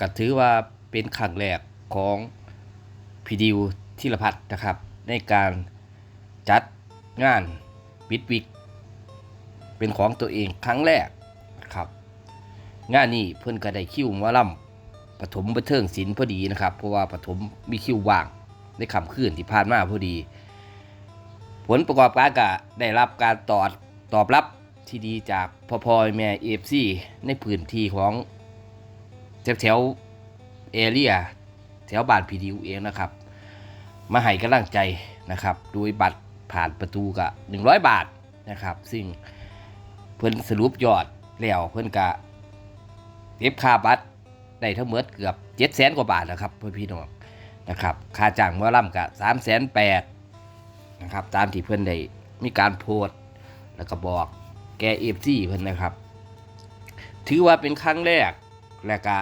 ก็ถือว่าเป็นครั้งแรกของพีดิวธีรพัฒน์นะครับ ในการจัดงานปิดวิก เป็นของตัวเองครั้งแรกนะครับ งานนี้เพิ่อนก็ได้คิวหมอลำปฐมบันเทิงศิลป์พอดีนะครับ เพราะว่าปฐมมีคิวว่างในค่ำคืนที่ผ่านมาพอดี ผลประกอบการก็ได้รับการตอบตอบรับที่ดีจากพ่อพ่อแม่เอฟซีในพื้นที่ของ แถวเอเรียแถวบ้านพีดิวเองนะครับ มาให้กำลังใจนะครับ โดยบัตรผ่านประตูก็100 บาทนะครับ ซึ่งเพิ่นสรุปยอดแล้วเพิ่นก็เก็บค่าบัตรได้ทั้งหมดเกือบ7 0 0 0 0กว่าบาทนะครับเพื่อนพี่น้องนะครับ ค่าจ้างหมอลำก็3 8 0 0 0นะครับ ตามที่เพื่อนได้มีการโพสต์แล้วก็บอกแกเอฟซีเพื่อนนะครับ ถือว่าเป็นครั้งแรก และก็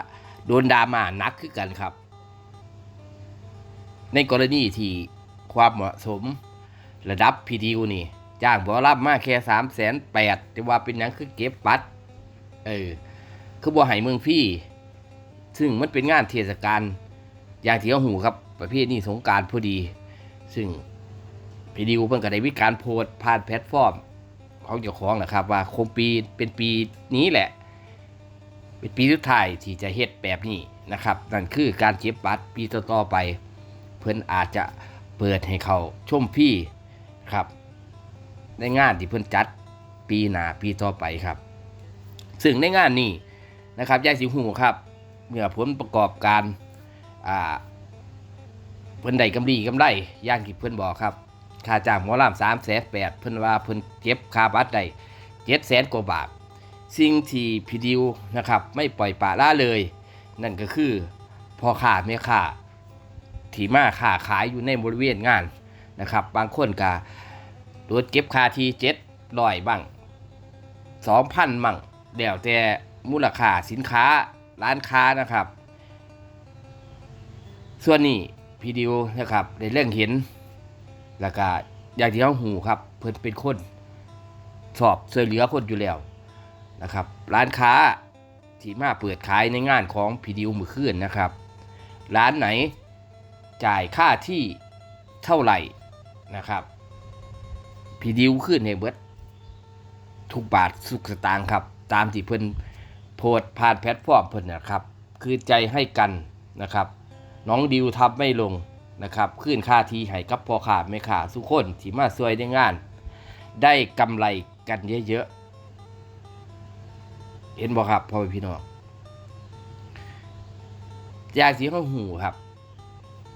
โดนดราม่านักขึ้นกันครับ ในกรณีที่ความเหมาะสมระดับพีดีนี่จ้างบอรับมาแค่สามแสนแปดแต่ว่าเป็นหยังคือเก็บบัตรเออ คือบ่ให้เมืองพี่ ซึ่งมันเป็นงานเทศกาลอย่างที่เขาหูครับ ประเภทนี้สงการพอดี ซึ่งพีดิวเพิ่นก็ได้มีการโพสผ่านแพลตฟอร์มของเจ้าของนะครับ ว่าคงปีเป็นปีนี้แหละ เป็นปีสุดท้ายที่จะเฮ็ดแบบนี้นะครับนั่นคือการเก็บบัตรปีต่อๆไป เพิ่นอาจจะเปิดให้เขาชมพี่ครับในงานที่เพิ่นจัดปีหนาปีต่อไปครับ ซึ่งในงานนี้นะครับยายสิหูครับ เมื่อผลประกอบการอ่าเพิ่นได้กำไรกำไรย่างที่เพิ่นบอกครับค่าจ้างหมอลำสามแสนแปดเพิ่นว่าเพิ่นเก็บค่าบัตรได้เจ็ดแสนกว่าบาท สิ่งที่พีดิวนะครับไม่ปล่อยปละละเลย นั่นก็คือพ่อค้าแม่ค้าที่มาค้าขายอยู่ในบริเวณงานนะครับ บางคนก็โดเก็บค่าทีเจ็ดร้อยบ้างสองพันมั่งเดี๋ยวแต่มูลค่าสินค้าร้านค้านะครับ ส่วนนี้พีดิวนะครับได้เรื่องเห็นแล้วก็อย่างที่เขาหูครับ เพิ่นเป็นคนสอบช่วยเหลือคนอยู่แล้ว นะครับร้านค้าที่มาเปิดขายในงานของพีดิวมือคืนนะครับ ร้านไหนจ่ายค่าที่เท่าไหร่นะครับพีดิวขึ้นให้เบิดทุกบาทสุกสตางค์ครับ ตามที่เพิ่นโพสผ่านแพลตฟอร์มเพิ่นนะครับ คือใจให้กันนะครับ น้องดิวทำไม่ลงนะครับขึ้นค่าทีให้กับพ่อขาแม่ขาสุกคนที่มาช่วยในงาน ได้กำไรกันเยอะๆ เห็นบ่ครับพ่อแม่พี่น้องอยากสีข้าหูครับ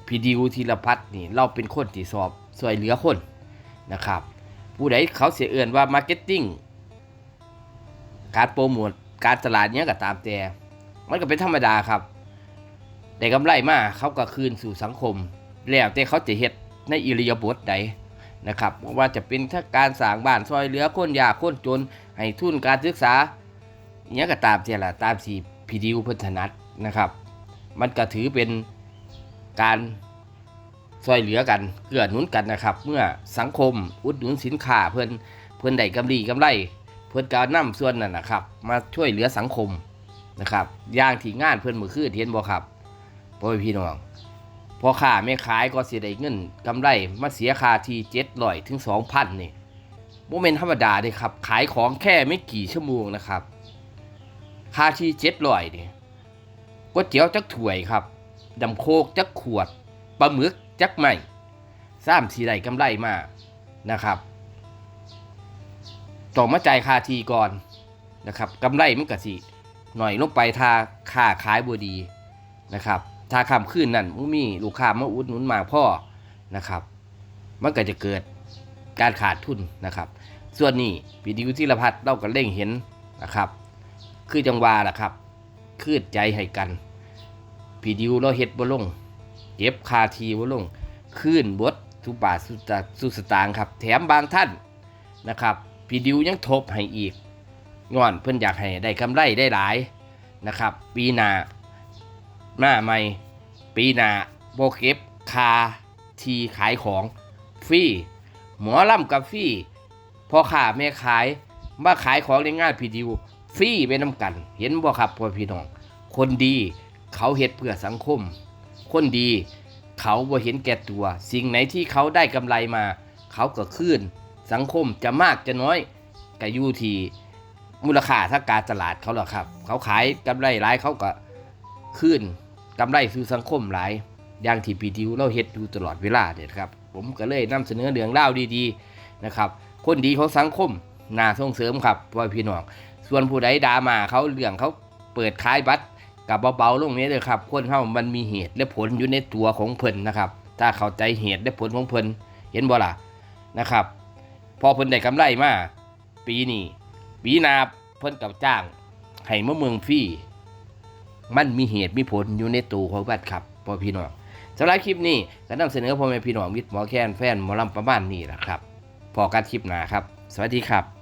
พี่ดิวธีรพัฒน์นี่ เราเป็นคนที่สอบช่วยเหลือคนนะครับ ผู้ใดเขาเสียเอื่นว่ามาร์เก็ตติ้งการโปรโมทการตลาดเนี้ยก็ตามแต่ มันก็เป็นธรรมดาครับได้กำไรมาเขาก็คืนสู่สังคม แล้วแต่เขาจะเฮ็ดในอิริยาบถใดนะครับว่าจะเป็นถ้าการสร้างบ้านซอยเหลือคนยากคนจน ให้ทุนการศึกษา อหยังก็ตามเท่าล่ะตามสีพีดิวพัฒนัดนะครับ มันก็ถือเป็นการซอยเหลือกันเกื้อหนุนกันนะครับ เมื่อสังคมอุดหนุนสินค้าเพิ่อนเพิ่อนได้กำไรกำไร เพิ่อนก็นำส่วนนั้นนะครับ มาช่วยเหลือสังคมนะครับย่างที่งานเพิ่อนมือคืนเห็นบ่ครับพ่อแม่พี่น้องพอค้าไม่ขายก็เสียได้เงินกำไรมาเสียค่าทีเจ็ดร้อยถึงสองพันนี่โมเมนต์ธรรมดาเลยครับ ขายของแค่ไม่กี่ชั่วโมงนะครับ ค่าที่เจ็ดร้อยนี่ก๋วยเตี๋ยวจักถ้วยครับดำโคกจักขวดปลาหมึกจักไม่สามสี่ได้กำไรมานะครับต้องมาจ่ายค่าทีก่อนนะครับกำไรมันก็สิหน่อยลงไปถ้าค่าขายบดีนะครับถ้าคำขึ้นนั่นมันมีลูกค้ามาอุดหนุนมาพ่อนะครับ มันก็จะเกิดการขาดทุนนะครับ ส่วนนี้พีดิวที่ละพัดเราก็เล่งเห็นนะครับ คือจังหวาล่ะครับคืดใจให้กัน พีดิวเราเฮ็ดบ่ลงเก็บคาทีบ่ลงขึ้นบดทุบาทสุดสุสตางครับ แถมบางท่านนะครับ พีดิวยังทบให้อีกงอนเพิ่อนอยากให้ได้กำไรได้หลายนะครับ ปีหน้าหน้าใหม่ ปีหน้าโบเก็บคาทีขายของฟรีหมอล่ำกับฟรีพอค้าแม่ขายมาขายของในงานพีดิว ฟรีไปน้ำกัน เห็นบ่ครับพ่อพี่น้อง คนดีเขาเฮ็ดเพื่อสังคม คนดี เขาบ่เห็นแก่ตัว สิ่งไหนที่เขาได้กำไรมา เขาก็คืนสังคมจะมากจะน้อยก็อยู่ที่มูลค่าทางการตลาดเขาหรอกครับ เขาขายกำไรหลายเขาก็คืนกำไรสู่สังคมหลายอย่างที่ปีดิวเราเฮ็ดอยู่ตลอดเวลาเนี่ยครับ ผมก็เลยนำเสนอเรื่องเล่าดีๆนะครับ คนดีของสังคมน่าส่งเสริมครับพ่อพี่น้อง ส่วนผู้ใดด่ามาเขาเรื่องเขาเปิดขายบัตรกับเบาๆลงนี้เลยครับคนเฮามันมีเหตุและผลอยู่ในตัวของเพิ่นนะครับ ถ้าเข้าใจเหตุและผลของเพิ่นเห็นบ่ล่ะนะครับ พอเพิ่นได้กำไรมาปีนี้ปีนาเพิ่นกับจ้างให้มาเมืองฟรีมันมีเหตุมีผลอยู่ในตัวของบัตรครับพ่อพี่น้องสำหรับคลิปนี้ก็นำเสนอพ่อแม่พี่น้องมิตรหมอแค้นแฟนหมอลำประมาณนี้แหละครับพอกันคลิปหนาครับ สวัสดีครับ